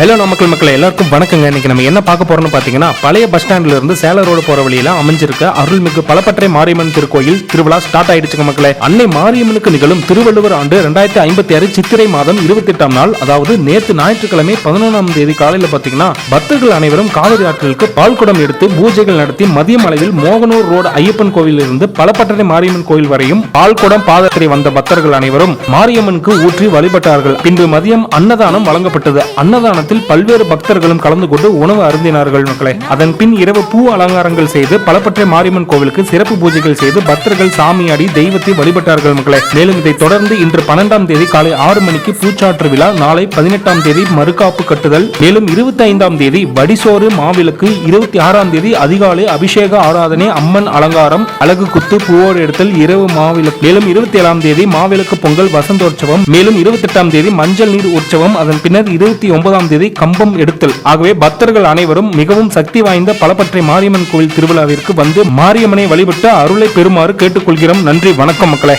Hello நமக்கள் மக்களை எல்லாருக்கும் வணக்கங்க. இன்னைக்கு நம்ம என்ன பார்க்க போறோம்னு பாத்தீங்கன்னா பழைய பஸ் ஸ்டாண்ட்ல இருந்து சேலம் ரோடு போற வழியில அமைஞ்சிருக்க அருள்மிகு பலப்பற்றை மாரியம்மன் திருக்கோயில் திருவிழா ஸ்டார்ட் ஆயிடுச்சுங்க மக்களே. அன்னை மாரியம்மனுக்கு நிகழும் திருவள்ளுவர் ஆண்டு ரெண்டாயிரத்தி ஐம்பத்தி ஆறு சித்திரை மாதம் இருபத்தி எட்டாம் நாள் அதாவது நேற்று ஞாயிற்றுக்கிழமை பதினொன்றாம் தேதி காலையில பாத்தீங்கன்னா பக்தர்கள் அனைவரும் காவிரி ஆற்றிற்கு பால் குடம் எடுத்து பூஜைகள் நடத்தி மதியம் அளவில் மோகனூர் ரோடு ஐயப்பன் கோவிலிருந்து இருந்து பலப்பட்டறை மாரியம்மன் கோயில் வரையும் பால் குடம் பாதத்திரை வந்த பக்தர்கள் அனைவரும் மாரியம்மனுக்கு ஊற்றி வழிபட்டார்கள். பின்பு மதியம் அன்னதானம் வழங்கப்பட்டது. கூட்டத்தில் பல்வேறு பக்தர்களும் கலந்து கொண்டு உணவு அருந்தினார்கள் மக்களே. அதன் பின் இரவு பூ அலங்காரங்கள் செய்து பலப்பற்றை மாரியம்மன் கோவிலுக்கு சிறப்பு பூஜைகள் செய்து பக்தர்கள் சாமியாடி தெய்வத்தை வழிபட்டார்கள் மக்களே. மேலும் இதைத் தொடர்ந்து இன்று பன்னெண்டாம் தேதி காலை ஆறு மணிக்கு பூச்சாற்று விழா நாளை பதினெட்டாம் தேதி மறுகாப்பு கட்டுதல் மேலும் இருபத்தி ஐந்தாம் தேதி வடிசோறு மாவிளக்கு இருபத்தி ஆறாம் தேதி அதிகாலை அபிஷேக ஆராதனை அம்மன் அலங்காரம் அழகு குத்து பூவோடு எடுத்தல் இரவு மாவிளக்கு மேலும் இருபத்தி ஏழாம் தேதி மாவிளக்கு பொங்கல் வசந்தோற்சவம் மேலும் இருபத்தி எட்டாம் தேதி மஞ்சள் நீர் உற்சவம் அதன் பின்னர் இருபத்தி ஒன்பதாம் தேதி கம்பம் எடுத்தல். ஆகவே பக்தர்கள் அனைவரும் மிகவும் சக்தி வாய்ந்த பலப்பற்றை மாரியம்மன் கோவில் திருவிழாவிற்கு வந்து மாரியம்மனை வழிபட்டு அருளை பெறுமாறு கேட்டுக்கொள்கிறோம். நன்றி. வணக்கம் மக்களே.